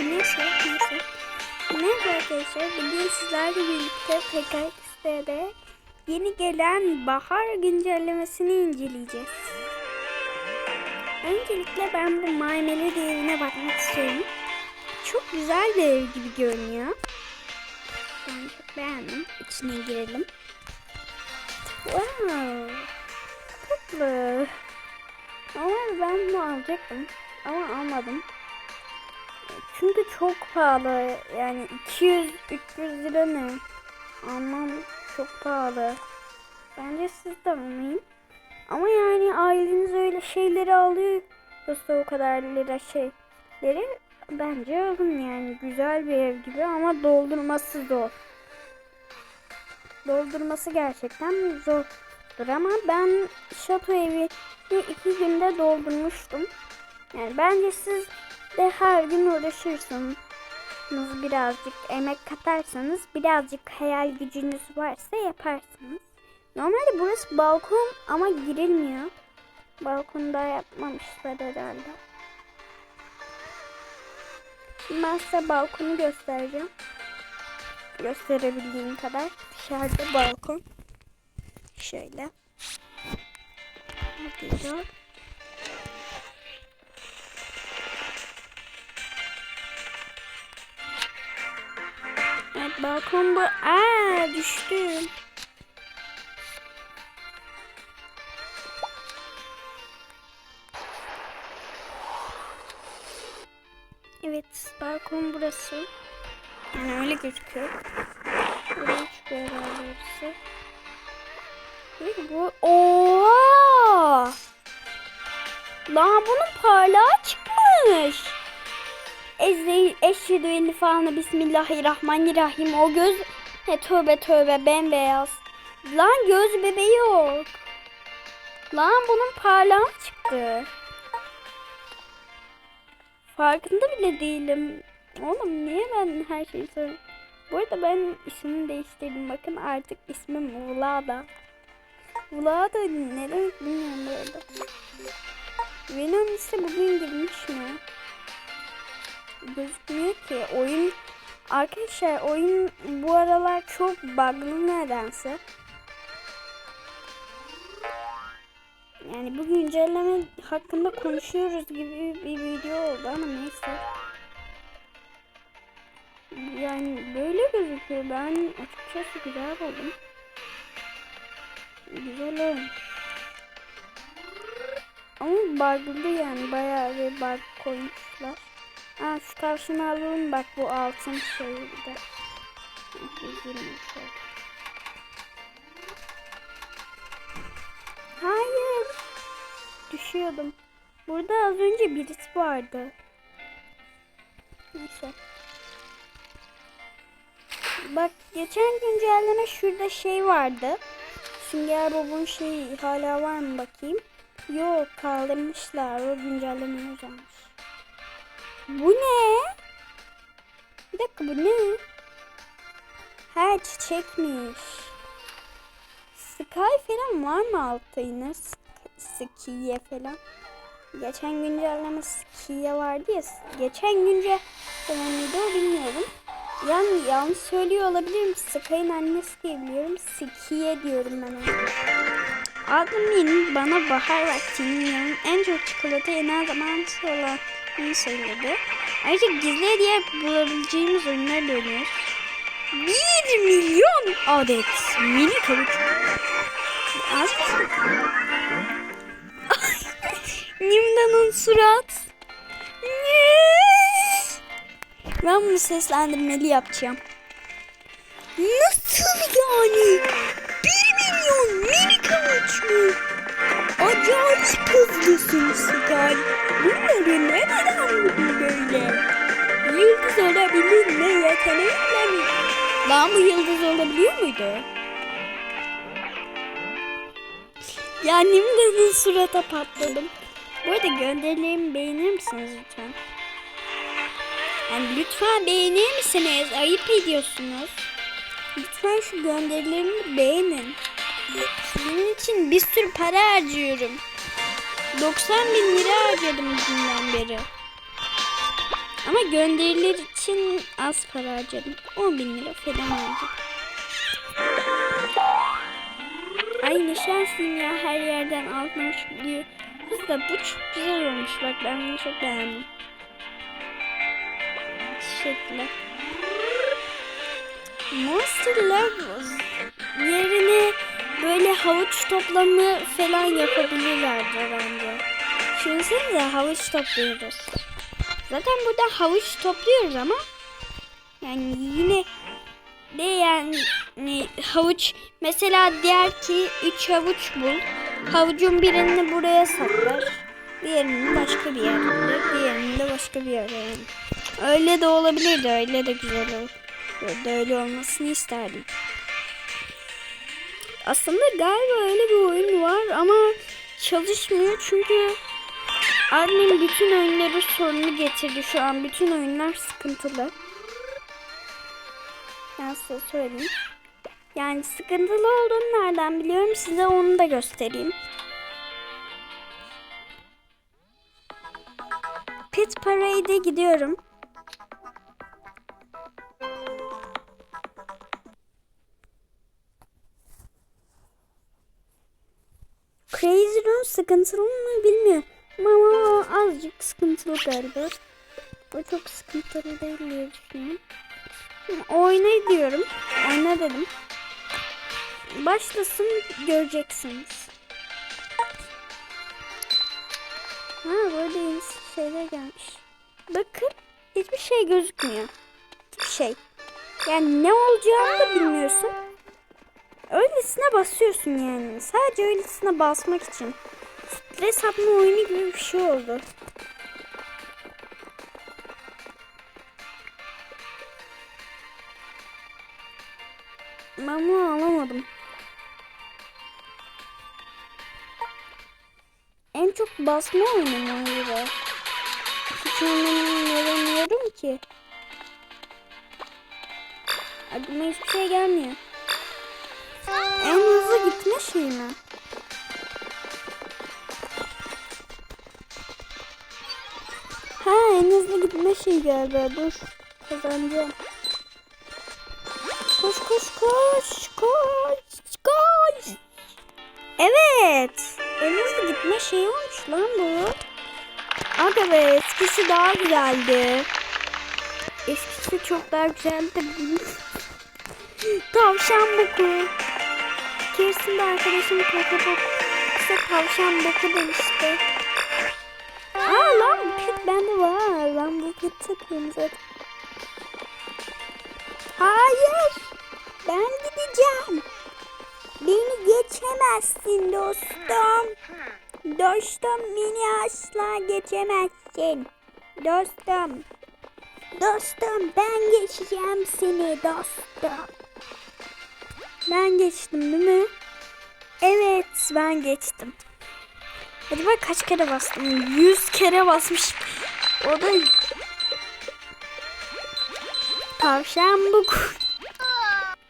Neyse neyse. Merhaba arkadaşlar. Bugün sizlerle birlikte PKX'de yeni gelen bahar güncellemesini inceleyeceğiz. Öncelikle ben bu My Melody evine bakmak istiyorum. Çok güzel bir ev gibi görünüyor. Ben çok beğendim. İçine girelim. Wow. Tatlı. Ama ben bunu alacaktım. Ama almadım. Çünkü çok pahalı. Yani 200-300 lira ne? Almam çok pahalı. Bence siz de almayın. Ama yani aileniz öyle şeyleri alıyor. Yoksa o kadar lira şeyleri bence alın yani. Güzel bir ev gibi ama doldurması zor. Doldurması gerçekten zordur ama ben şato evi iki günde doldurmuştum. Yani bence siz de her gün uğraşırsınız. Birazcık emek katarsanız, birazcık hayal gücünüz varsa yaparsınız. Normalde burası balkon ama girilmiyor. Balkonda yapmamışlar herhalde. Ben size balkonu göstereceğim. Gösterebildiğim kadar. Dışarıda balkon. Şöyle. Hadi Evet balkon bu. Aa düştüm. Evet balkon burası. Yani öyle gözüküyor. Buraya çıkıyor herhalde. Değil bu. Oha! Lan bunun parlağı çıkmış. Ezde eşhedü en falan bismillahirrahmanirrahim. O göz he tövbe tövbe bembeyaz. Lan göz bebeği yok. Lan bunun parlağı çıktı. Farkında bile değilim. Oğlum niye ben her şeyi söylüyorum? Bu arada ben ismimi değiştirdim. Bakın artık ismim Vlada. Vlada ne demek bilmiyorum bu arada. Venom ise bugün girmiş mi? Gözükmüyor ki. Oyun arkadaşlar oyun bu aralar çok bug'lı nedense. Yani bu güncelleme hakkında konuşuyoruz gibi bir video oldu ama neyse. Yani böyle gözüküyor. Ben açıkçası güzel buldum. Güzel olmuş. Ama bug'lı yani bayağı bir bug koymuşlar. Aa şu tavşanı alalım bak bu altın şey bir de. Hayır. Düşüyordum. Burada az önce birisi vardı. Neyse. Bak geçen güncelleme şurada şey vardı. Sünger Bob'un şeyi hala var mı bakayım. Yok kaldırmışlar. O güncelleme uzanmış. Bu ne? Bir dakika bu ne? Ha çiçekmiş. Sky falan var mı altta yine? Skiye falan. Geçen güncelleme Skiye vardı ya. Geçen güncellemeydi o bilmiyorum. Yani yanlış söylüyor olabilirim. Sky'ın annesi diye biliyorum. Skiye diyorum ben ona. Admin bana bahar vaktinin yanın en çok çikolata yenen zaman olan iyi söyledi. Ayrıca gizli hediye bulabileceğimiz oyunlar da oynuyoruz. 1 milyon adet mini kavuç. Az mı? Nimda'nın surat. Ben bunu seslendirmeli yapacağım. Nasıl yani? 1 milyon mini kavuç mu? Acayip hızlısın Sky. Bunları neden anladın böyle? Yıldız olabilir mi yetenekle mi? Lan bu yıldız olabiliyor muydu? Ya Nimda'nın surata patladım. Bu arada gönderilerimi beğenir misiniz lütfen? Yani lütfen beğenir misiniz? Ayıp ediyorsunuz. Lütfen şu gönderilerimi beğenin. Sizin için bir sürü para harcıyorum. 90 bin lira harcadım dünden beri. Ama gönderiler için az para harcadım. 10 bin lira falan harcadım. Ay ne şanslıyım ya her yerden altın çıkıyor. Kız bu çok güzel olmuş bak ben bunu çok beğendim. Teşekkürler. Monster Levels yerine böyle havuç toplamı falan yapabilirlerdi bence. Düşünsenize havuç topluyoruz. Zaten burada havuç topluyoruz ama yani yine de yani havuç mesela diğer ki 3 havuç bul. Havucun birini buraya saklar. Diğerini başka bir yerde. Diğerini de başka bir yere yani. Öyle de olabilirdi. Öyle de güzel olur. Öyle olmasını isterdim. Aslında galiba öyle bir oyun var ama çalışmıyor çünkü Admin bütün oyunları sorunu getirdi şu an. Bütün oyunlar sıkıntılı. Ben size söyleyeyim. Yani sıkıntılı olduğunu nereden biliyorum size onu da göstereyim. Pit Parade'e gidiyorum. Sıkıntılı mı bilmiyorum. Ama azıcık sıkıntılı galiba. O çok sıkıntılı değil diye düşünüyorum. Oyna diyorum. Oyna dedim. Başlasın göreceksiniz. Ha böyle yeni şeyler gelmiş. Bakın hiçbir şey gözükmüyor. Hiçbir şey. Yani ne olacağını da bilmiyorsun. Öylesine basıyorsun yani. Sadece öylesine basmak için. Stres atma oyunu gibi bir şey oldu. Ben bunu alamadım. En çok basma oyunu mu acaba? Hiç oynamıyorum ki. Aklıma hiçbir şey gelmiyor. En hızlı gitme şey mi? Ha en hızlı gitme şey galiba. Dur kazanacağım. Koş koş koş koş koş. Evet. En hızlı gitme şey olmuş lan bu. Aga be eskisi daha güzeldi. Eskisi çok daha güzeldi. Tavşan boku. Kesin de arkadaşım kaka boku. İşte tavşan boku demişti. Aa lan pet bende var. Ben bu pet takıyorum zaten. Hayır. Ben gideceğim. Beni geçemezsin dostum. Dostum beni asla geçemezsin. Dostum. Dostum ben geçeceğim seni dostum. Ben geçtim değil mi? Evet ben geçtim. Acaba kaç kere bastım? 100 kere basmışım. O da Tavşan bu.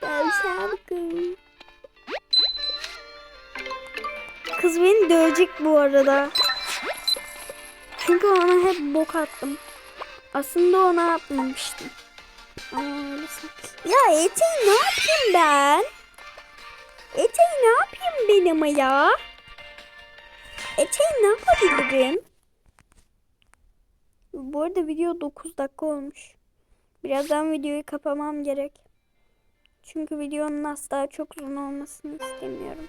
Tavşan bu. Kız beni dövecek bu arada. Çünkü ona hep bok attım. Aslında ona atmamıştım. Öyle Ya eteği ne yapayım ben? Eteği ne yapayım benim ya? Eteği ne yapabilirim? Bu arada video 9 dakika olmuş. Birazdan videoyu kapamam gerek. Çünkü videonun asla çok uzun olmasını istemiyorum.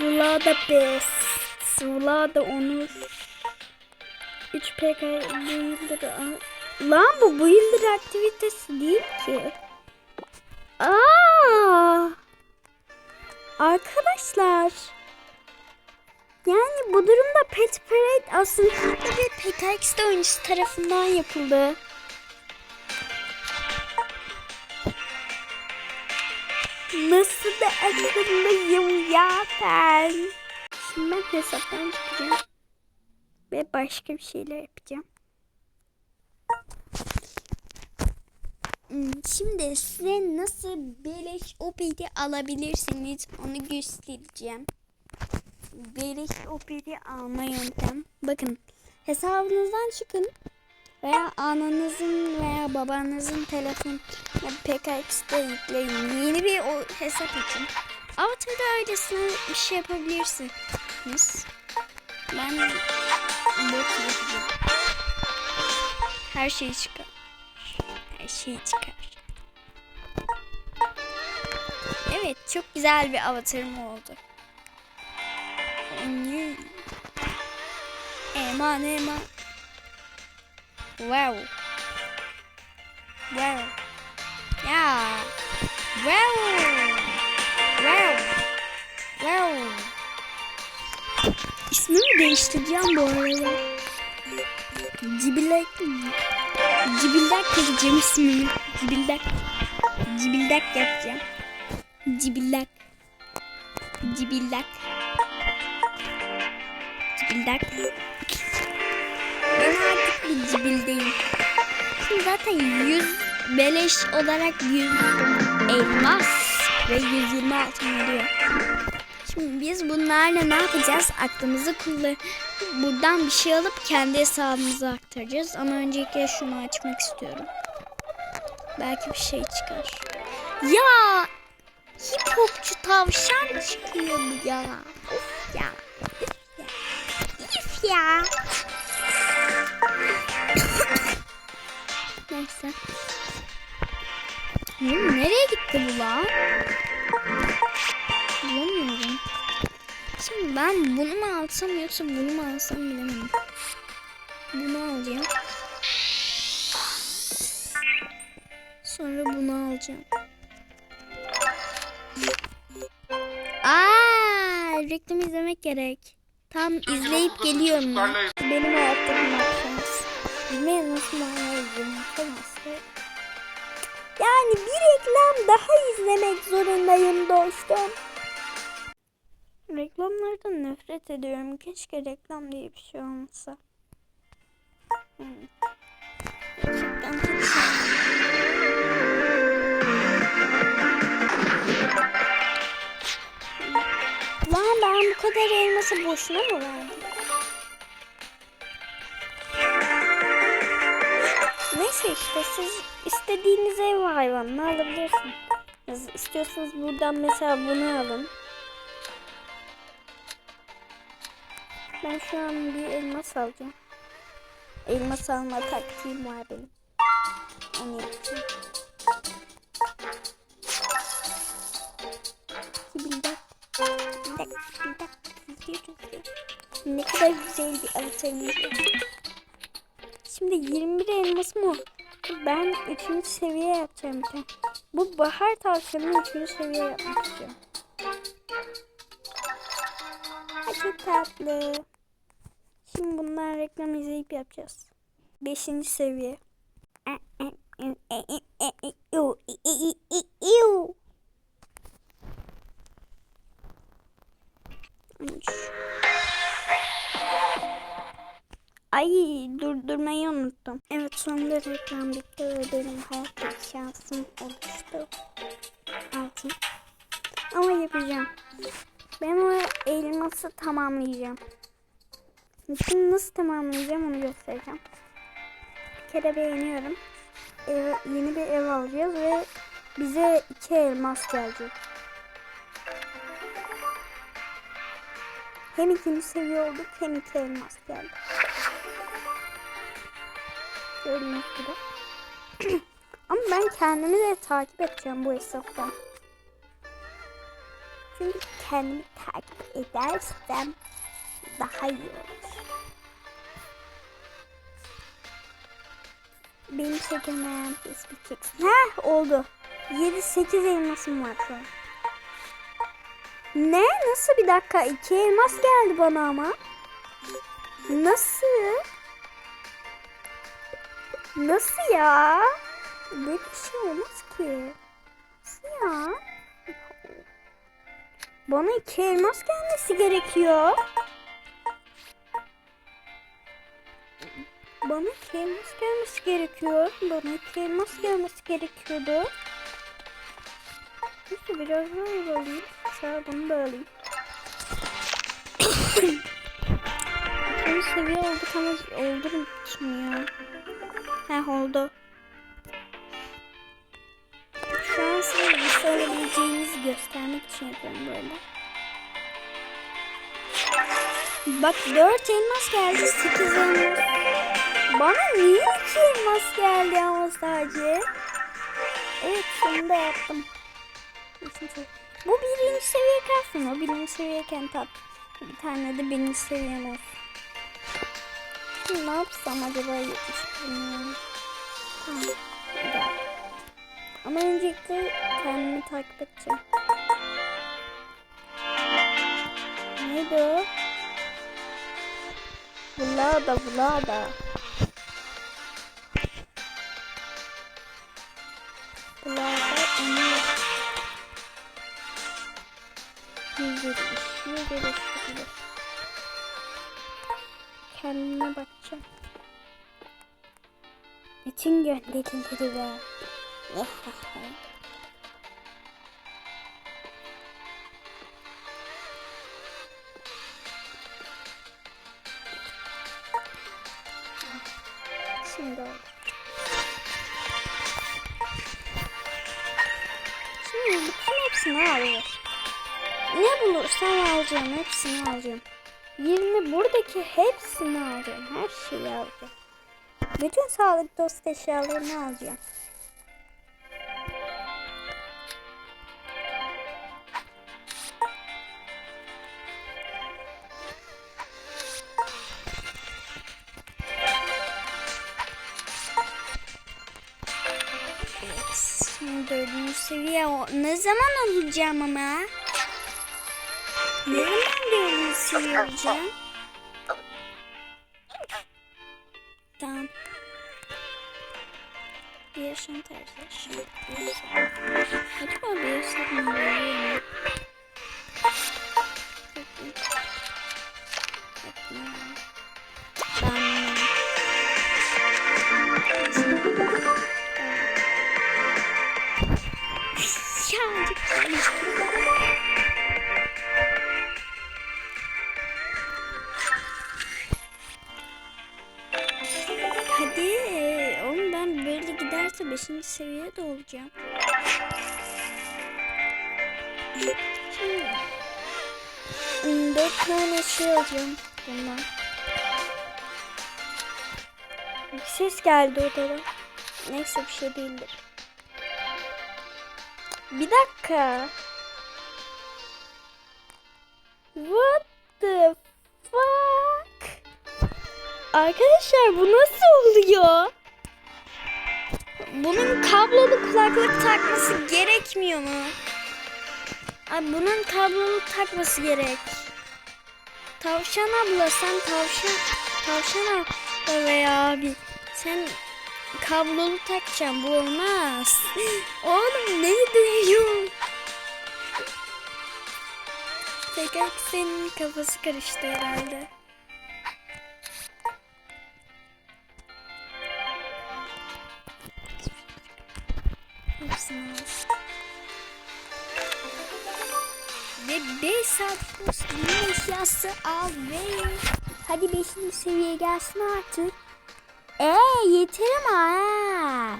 Vlada Best. Vlada Onur. 3 PK yıldır... Lan bu bu yıldır aktivitesi değil ki. Aa! Arkadaşlar. Yani bu durumda Pet Parade aslında bir PKX'de oyuncusu tarafından yapıldı. Nasıl da akıllıyım ya ben. Şimdi ben hesaptan çıkacağım. Ve başka bir şeyler yapacağım. Şimdi size nasıl beleş opeti alabilirsiniz onu göstereceğim. Beleş operi alma yöntem. Bakın hesabınızdan çıkın veya ananızın veya babanızın telefon PKX'de yükleyin. Yeni bir o hesap için. Avatar'da öylesine bir şey yapabilirsiniz. Ben bot yapacağım. Her şey çıkar. Şey çıkar. Evet çok güzel bir avatarım oldu. Eman eman. Wow. Wow. Ya. Wow. Wow. Wow. İsmimi değiştireceğim bu arada. Cibilek. Cibildak yapacağım ismini. Cibildak. Cibildak yapacağım. Cibildak. Cibildak. Cibildak. Ben artık bir cibildeyim. Şimdi zaten 100 beleş olarak 100 elmas ve 120 altın veriyor. Şimdi biz bunlarla ne yapacağız? Aklımızı kullan. Buradan bir şey alıp kendi hesabımıza aktaracağız. Ama öncelikle şunu açmak istiyorum. Belki bir şey çıkar. Ya! Hipopçu tavşan çıkıyor bu ya. Of ya. Üf ya. Ya. Neyse. Nereye gitti bu lan? Ben bunu mu alsam yoksa bunu mu alsam bilemedim. Bunu alacağım. Sonra bunu alacağım. Aa, reklam izlemek gerek. Tam izleyip geliyorum ben. Benim bir şans. Bilmeyen nasıl manyağı izlemektense. Yani bir reklam daha izlemek zorundayım dostum. Reklamlardan nefret ediyorum. Keşke reklam diye bir şey olmasa. Hmm. Lan ben bu kadar elması boşuna mı verdim? Neyse işte siz istediğiniz ev hayvanını alabilirsiniz. İstiyorsanız buradan mesela bunu alın. Ben şu an bir elmas alacağım. Elmas alma taktiğim var benim. Onu yapacağım. Ne kadar güzel bir avatarımız var. Şimdi 21 elmasım o. Ben 3. seviye yapacağım bir. Bu bahar tavşanını 3. seviye yapmak istiyorum. Çok tatlı. Şimdi bundan reklam izleyip yapacağız. 5. seviye. Gelecek. Hem ikinci seviye olduk hem iki elmas geldi. Gördüğünüz gibi. Ama ben kendimi de takip edeceğim bu hesaptan. Çünkü kendimi takip edersem daha iyi olur. Beni çekemeyen Facebook çeksin. Heh oldu. 7-8 elmasım var şu an. Ne? Nasıl bir dakika? İki elmas geldi bana ama. Nasıl? Nasıl ya? Böyle bir şey olmaz ki. Nasıl ya? Bana iki elmas gelmesi gerekiyor. Bana iki elmas gelmesi gerekiyor. Bana iki elmas gelmesi gerekiyordu. Neyse biraz daha alayım. Mesela bunu da alayım. tam oldu mu ya? Heh oldu. Şu an size nasıl olabileceğinizi göstermek için yapıyorum böyle. Bak 4 elmas geldi 8 elmas. Bana niye 2 elmas geldi ama sadece? Evet sonunda yaptım. Bu birinci seviye kalsın. O birinci seviyeyken tat. Bir tane de birinci seviyem olsun. Ne yapsam acaba yetiştirmiyorum. Tamam. Ama öncelikle kendimi takip edeceğim. Neydi o? Bulada bulada. Yüzde gösterir. Kendime bakacağım. Bütün var. Şimdi alacağım. Hepsini alacağım. 20 buradaki hepsini alacağım. Her şeyi alacağım. Bütün sağlık dost eşyalarını alacağım. Dördüncü seviye o. Ne zaman olacağım ama? Ne zaman dördüncü seviye 5. seviyede olacağım. Şimdi hmm, dört tane şey alacağım bundan. Bir ses geldi odada. Neyse bir şey değildir. Bir dakika. What the fuck? Arkadaşlar bu nasıl oluyor? Bunun kablolu kulaklık takması gerekmiyor mu? Ay bunun kablolu takması gerek. Tavşan abla sen tavşan tavşan abla veya abi sen kablolu takacaksın bu olmaz. Oğlum ne diyorsun? Tekrar senin kafası karıştı herhalde. Hepsini al. Ve 5 saat postinin eşyası al ve hadi 5. seviyeye gelsin artık. Eee yeter ama ha.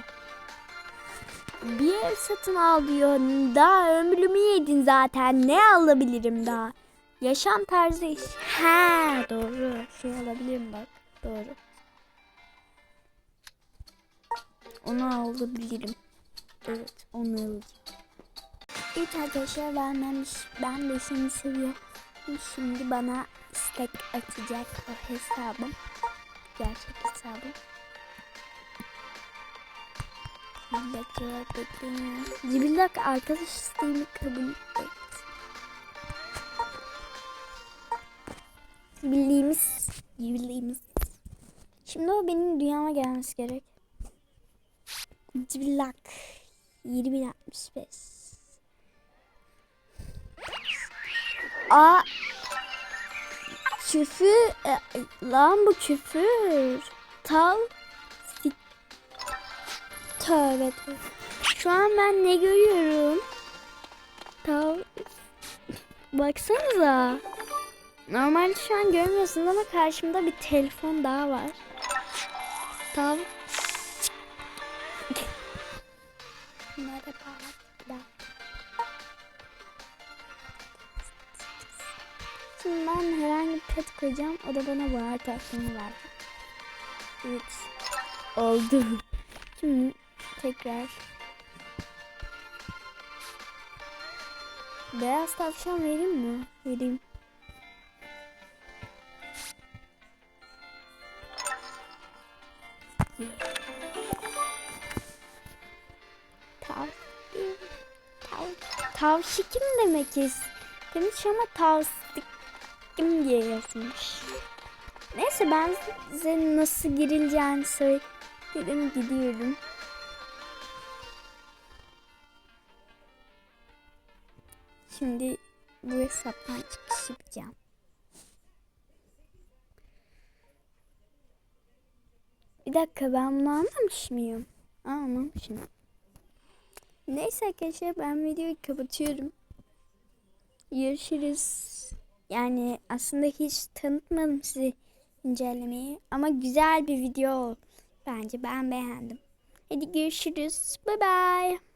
Bir ev satın al diyor. Daha ömrümü yedin zaten. Ne alabilirim daha? Yaşam tarzı iş. Ha doğru. Şey alabilirim bak. Doğru. Onu alabilirim. Evet onu alacağım. Evet arkadaşlar ben, ben, ben 5. seviye. Şimdi bana istek atacak o hesabım. Gerçek hesabım. Bekliyor bekleniyor. Cibillak arkadaş isteğimi kabul et. Cibilliğimiz. Cibilliğimiz. Şimdi o benim dünyama gelmesi gerek. Cibillak. 2065. Aa küfür e, lan bu küfür tal tövbe. Şu an ben ne görüyorum? Tal baksanıza. Normalde şu an görmüyorsunuz ama karşımda bir telefon daha var. Tav. Koyacağım. O da bana var tatlımı verdi. Evet. Oldu. Şimdi tekrar. Beyaz tavşan vereyim mi? Vereyim. Tav. Tav. Tavşikim demek istemiş ama tavsikim diye yazmış. Neyse ben size nasıl girileceğini söyledim gidiyorum. Şimdi bu hesaptan çıkış yapacağım. Bir dakika ben bunu almamış mıyım? Aa, almamışım. Neyse arkadaşlar ben videoyu kapatıyorum. Görüşürüz. Yani aslında hiç tanıtmadım size incelemeyi ama güzel bir video oldu. Bence ben beğendim. Hadi görüşürüz. Bye bye.